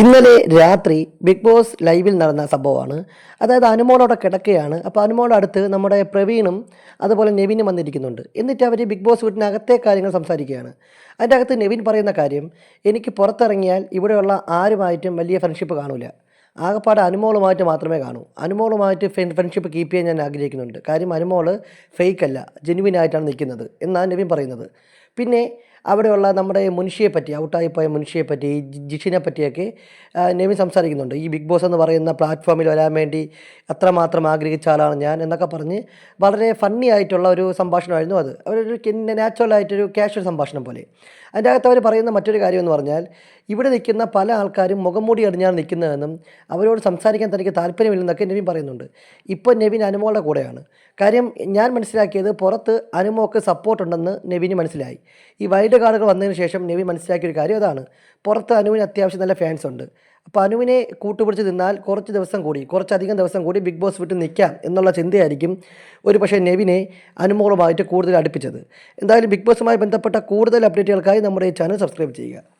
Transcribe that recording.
ഇന്നലെ രാത്രി big boss ലൈവിൽ നടന്ന സംഭവമാണ്. അതായത് അനുമോളോടെ കിടക്കുകയാണ്. അപ്പോൾ അനുമോളുടെ അടുത്ത് നമ്മുടെ പ്രവീണും അതുപോലെ നെവിനും വന്നിരിക്കുന്നുണ്ട്. എന്നിട്ട് അവർ ബിഗ് ബോസ് വീട്ടിനകത്തെ കാര്യങ്ങൾ സംസാരിക്കുകയാണ്. അതിന്റെ അകത്ത് നെവിൻ പറയുന്ന കാര്യം എനിക്ക് പുറത്തിറങ്ങിയാൽ ഇവിടെയുള്ള ആരുമായിട്ടും വലിയ ഫ്രണ്ട്ഷിപ്പ് കാണൂല. ആകെപ്പാട് അനുമോളുമായിട്ട് മാത്രമേ കാണൂ. അനുമോളുമായിട്ട് ഫ്രണ്ട്ഷിപ്പ് കീപ്പ് ചെയ്യാൻ ഞാൻ ആഗ്രഹിക്കുന്നുണ്ട്. കാര്യം അനുമോൾ ഫേക്ക് അല്ല ജെനുവിൻ ആയിട്ടാണ് നിൽക്കുന്നത് എന്നാണ് നവീൻ പറയുന്നത്. പിന്നെ അവിടെയുള്ള നമ്മുടെ മുൻഷിയെ പറ്റി ഔട്ടായി പോയ മുൻഷിയെ പറ്റി ജിഷിനെ പറ്റിയൊക്കെ നെവിൻ സംസാരിക്കുന്നുണ്ട്. ഈ ബിഗ് ബോസ് എന്ന് പറയുന്ന പ്ലാറ്റ്ഫോമിൽ വരാൻ വേണ്ടി അത്രമാത്രം ആഗ്രഹിച്ച ആളാണ് ഞാൻ എന്നൊക്കെ പറഞ്ഞ് വളരെ ഫണ്ണി ആയിട്ടുള്ള ഒരു സംഭാഷണമായിരുന്നു അത്. അവരൊരു നാച്ചുറൽ ആയിട്ടൊരു കാഷ്വൽ സംഭാഷണം പോലെ. അതിന്റെ അകത്ത് അവർ പറയുന്ന മറ്റൊരു കാര്യം എന്ന് പറഞ്ഞാൽ ഇവിടെ നിൽക്കുന്ന പല ആൾക്കാരും മുഖം മൂടി അടിഞ്ഞാണ് നിൽക്കുന്നതെന്നും അവരോട് സംസാരിക്കാൻ തനിക്ക് താല്പര്യമില്ലെന്നൊക്കെ നെവിൻ പറയുന്നുണ്ട്. ഇപ്പോൾ നെവിൻ അനുമോളുടെ കൂടെയാണ്. കാര്യം ഞാൻ മനസ്സിലാക്കിയത് പുറത്ത് അനുമോക്ക് സപ്പോർട്ടുണ്ടെന്ന് നെവിന് മനസ്സിലായി. ഈ വൈൽഡ് കാർഡുകൾ വന്നതിന് ശേഷം നെവി മനസ്സിലാക്കിയ ഒരു കാര്യം അതാണ്. പുറത്ത് അനുവിന് അത്യാവശ്യം നല്ല ഫാൻസ് ഉണ്ട്. അപ്പോൾ അനുവിനെ കൂട്ടുപിടിച്ച് നിന്നാൽ കുറച്ച് ദിവസം കൂടി കുറച്ചധികം ദിവസം കൂടി ബിഗ് ബോസ് വിട്ട് നിൽക്കാം എന്നുള്ള ചിന്തയായിരിക്കും ഒരു പക്ഷേ നെവിനെ അനുമോളുമായിട്ട് കൂടുതൽ അടുപ്പിച്ചത്. എന്തായാലും ബിഗ് ബോസുമായി ബന്ധപ്പെട്ട കൂടുതൽ അപ്ഡേറ്റുകൾക്കായി നമ്മുടെ ഈ ചാനൽ സബ്സ്ക്രൈബ് ചെയ്യുക.